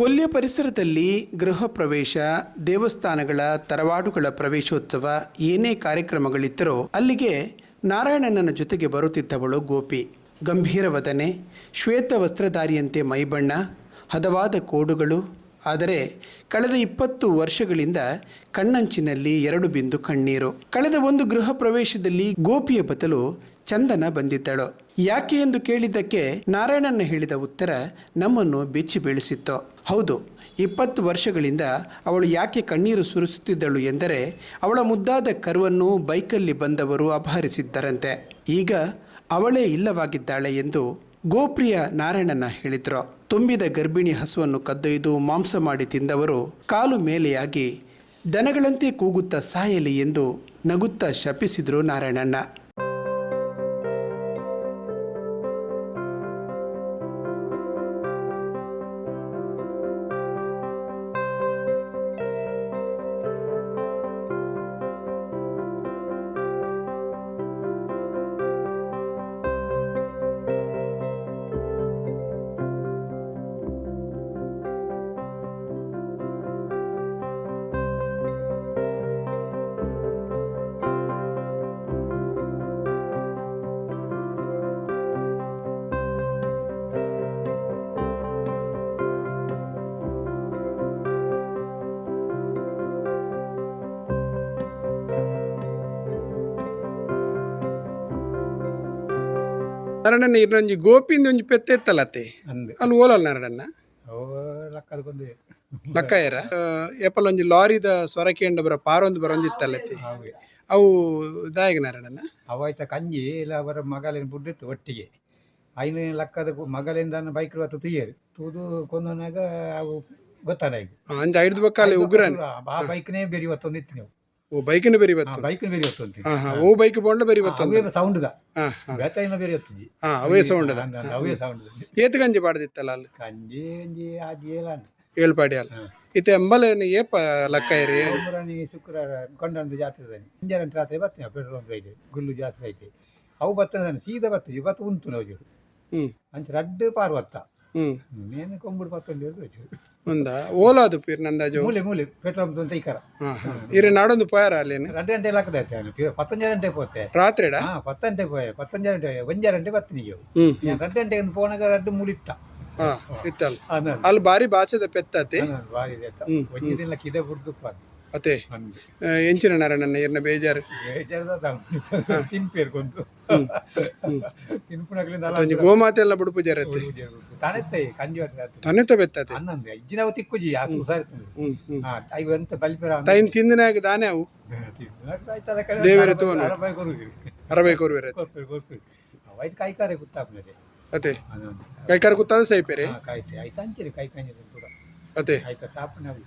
ಕೊಲ್ಲಿಯ ಪರಿಸರದಲ್ಲಿ ಗೃಹ ಪ್ರವೇಶ, ದೇವಸ್ಥಾನಗಳ ತರವಾಡುಗಳ ಪ್ರವೇಶೋತ್ಸವ ಏನೇ ಕಾರ್ಯಕ್ರಮಗಳಿದ್ದರೋ ಅಲ್ಲಿಗೆ ನಾರಾಯಣನ ಜೊತೆಗೆ ಬರುತ್ತಿದ್ದವಳು ಗೋಪಿ. ಗಂಭೀರ ವದನೆ ಶ್ವೇತ ವಸ್ತ್ರಧಾರಿಯಂತೆ ಮೈಬಣ್ಣ, ಹದವಾದ ಕೋಡುಗಳು ಆದರೆ ಕಳೆದ ಇಪ್ಪತ್ತು ವರ್ಷಗಳಿಂದ ಕಣ್ಣಂಚಿನಲ್ಲಿ ಎರಡು ಬಿಂದು ಕಣ್ಣೀರು. ಕಳೆದ ಒಂದು ಗೃಹ ಪ್ರವೇಶದಲ್ಲಿ ಗೋಪಿಯ ಬದಲು ಚಂದನ ಬಂದಿದ್ದಳು. ಯಾಕೆ ಎಂದು ಕೇಳಿದ್ದಕ್ಕೆ ನಾರಾಯಣನ ಹೇಳಿದ ಉತ್ತರ ನಮ್ಮನ್ನು ಬೆಚ್ಚಿ ಬೀಳಿಸಿತ್ತು. ಹೌದು, ಇಪ್ಪತ್ತು ವರ್ಷಗಳಿಂದ ಅವಳು ಯಾಕೆ ಕಣ್ಣೀರು ಸುರಿಸುತ್ತಿದ್ದಳು ಎಂದರೆ ಅವಳ ಮುದ್ದಾದ ಕರುವನ್ನು ಬೈಕಲ್ಲಿ ಬಂದವರು ಅಪಹರಿಸಿದ್ದರಂತೆ. ಈಗ ಅವಳೇ ಇಲ್ಲವಾಗಿದ್ದಾಳೆ ಎಂದು ಗೋಪ್ರಿಯ ನಾರಾಯಣನ ಹೇಳಿದ್ರು. ತುಂಬಿದ ಗರ್ಭಿಣಿ ಹಸುವನ್ನು ಕದ್ದೊಯ್ದು ಮಾಂಸ ಮಾಡಿ ತಿಂದವರು ಕಾಲು ಮೇಲೆಯಾಗಿ ದನಗಳಂತೆ ಕೂಗುತ್ತಾ ಸಾಯಲಿ ಎಂದು ನಗುತ್ತಾ ಶಪಿಸಿದರು ನಾರಾಯಣಣ್ಣ. ನಾರಾಯಣಣ್ಣ ಇರೊಂಜಿ ಗೋಪಿಂದ ಒಂಜಿ ಪೆತ್ತೆ ಎತ್ತಲತ್ತೆ ಅಂದೆ. ಅಲ್ಲಿ ಓಲಲ್ಲ ನರಡನ್ನ? ಲಕ್ಕಾಯರ ಏಪಲ್ ಒಂಜಿ ಲಾರಿದ ಸ್ವರಕೇಂಡ ಬರ ಪಾರೊಂದು ಬರ ಒಂಜಿತ್ತಲ್ಲತ್ತೆ ಅವೆ ದಾಯಗ ನರಡನ್ನ? ಅವಾಯ್ತ ಕಂಜಿ ಇಲ್ಲ ಅವರ ಮಗಲಿನ ಬುಡ್ಡಿತ್ತು ಒಟ್ಟಿಗೆ. ಐನ ಲಕ್ಕದ ಮಗಲಿಂದ ಬೈಕ್ ಅಥವಾ ತುಯ್ಯರು ತೂದು ಕೊಂದನಾಗ ಅವು ಗೊತ್ತಾನ ಈಗ ಅಂಜ ಐದು ಬಕ್ಕಾಲೆ ಉಗ್ರನ್ ಆ ಬೈಕ್ನೇ ಬೇರೆ ಇವತ್ತೊಂದಿತ್ತು ನೀವು. ಓ ಬೈಕಿನ ಬೇರೆ ಇವತ್ತು ಬೈಕ್ ಬೇರೆ ಹಾ ಓ ಬೈಕ್ ಬೋಂಡ ಬೇರೆ ಇವತ್ತು ಅವೇ ಸೌಂಡ್ ದ. ಬೇತಾಯಿನ ಬೇರೆ ಹೊತ್ತುಜಿ ಹಾ ಅವೇ ಸೌಂಡ್ ಅವೇ ಸೌಂಡ್ ಏತ್ ಗಂಜಿ ಪಾಡ್ದಿತ್ತಲ್ಲ ಅಲ್ಲಿ? ಕಂಜಿ ಗಂಜಿ ಆಜಿ ಏಲ ಏಳ್ಪಾಡಿ ಅಲ್ಲ. ಇತ್ತೆ ಎಂಬಲೇನು ಏಪ ಲಕ್ಕ ಇರಿ? ಶುಕ್ರವಾರ ಕೊಂಡಂದು ಜಾತ್ರೆ ಇಂಜನ ರಾತ್ರಿ ಬರ್ತೀನಿ ಪೆಟ್ರೋಲ್ ಅಂತ ಐತೆ ಗುಲ್ಲು ಜಾಸ್ತಿ ಐತೆ. ಅವು ಬತ್ತನ ಸೀದಾ ಬತ್ತೆ ಇವತ್ತು ಉಂಟು ನಾವು ಹ್ಮ್. ಅಂಚ ರಡ್ಡು ಪಾರ್ವತ್ತ ಹ್ಮ್. ಮೇನ್ ಕೊಂಬುಡು ಪತ್ತೊಂದು ಒಂದು. ಓಲಾದು ಪೀರ್ ನಂದ ಜೋ ಮೂಲೆ ಮೂಲೆ ಪೆಟ್ರೋಲ್ ಅಂತ ಈ ಕರ. ఆహా. ನಾಡೊಂದು నాడొందు పోయారా అల్లేని ಅಂಟೆ ಗಂಟೆ ಎಲ್ಲ ಆಗ್ತೈತೆ ಅವನು ಪೋತೆ రాత్రిడా ಹಾ ಪತ್ತು ಗಂಟೆ ಪೋಯೆ ಪತ್ತೊಂದು ಗಂಟೆ ಒಂದು ಗಂಟೆ ಬತ್ತೀನಿ ನೀವು ಹ್ಮ್ ಹ್ಮ್. ಎರಡು ಗಂಟೆ ಒಂದು ಪೋನಾಗ ರಡ್ಡು ಮೂಡಿತ್ತ ಆ, ಇತ್ತಲ್ಲ. ಅಲ್ಲಿ ಭಾರಿ ಭಾಷೆದ ಪೆತ್ತತಿ? ಬಾರಿ ಒಂದಿನ ಕಿದೆ ಅತೆ ಎಂಚಿನ ನಾರಾಯಣಣ್ಣ ಇರ್ನ ಬೇಜಾರು? ಬೇಜಾರದ ತಿನ್ಪೇರ್ಕೊಂಡು ತಿನ್ಪುಣಗಳಿಂದ ಒಂಜಿ ಗೋಮಾತೆ ಎಲ್ಲ ಬುಡು ಪೂಜಾರ ಅತ್ತೆ. ತಾನೆತ್ತೆ ಕಂಜಿ ತನ್ನೆತ ಬೆತ್ತತೆ ಇಜ್ಜಿನ ಅವು ತಿಕ್ಕುಜಿ ಆ ತುಸಾರಿ ಹ್ಮ್ ಐವ ಎಂತ ಬಲಿಪೆರ ತೈನ್ ತಿಂದಿನಾಗ ದಾನೆ ಅವು ದೇವರ ತೋನು. ಅರಬೈ ಕೋರ್ವೇರ ಅವೈಟ್ ಕೈಕಾರೆ ಗುತ್ತಾಪ್ನದೆ ಅತೆ ಕೈಕಾರ ಕೂತಾದ ಸೈಪೇರೆ ಕಾಯ್ತೆ ಆಯ್ತು ಅಂಚಿರಿ ಕೈ ಕೂಡ. ಅತೆ ಆಯ್ತಾ ಸಾಪು ನಾವು.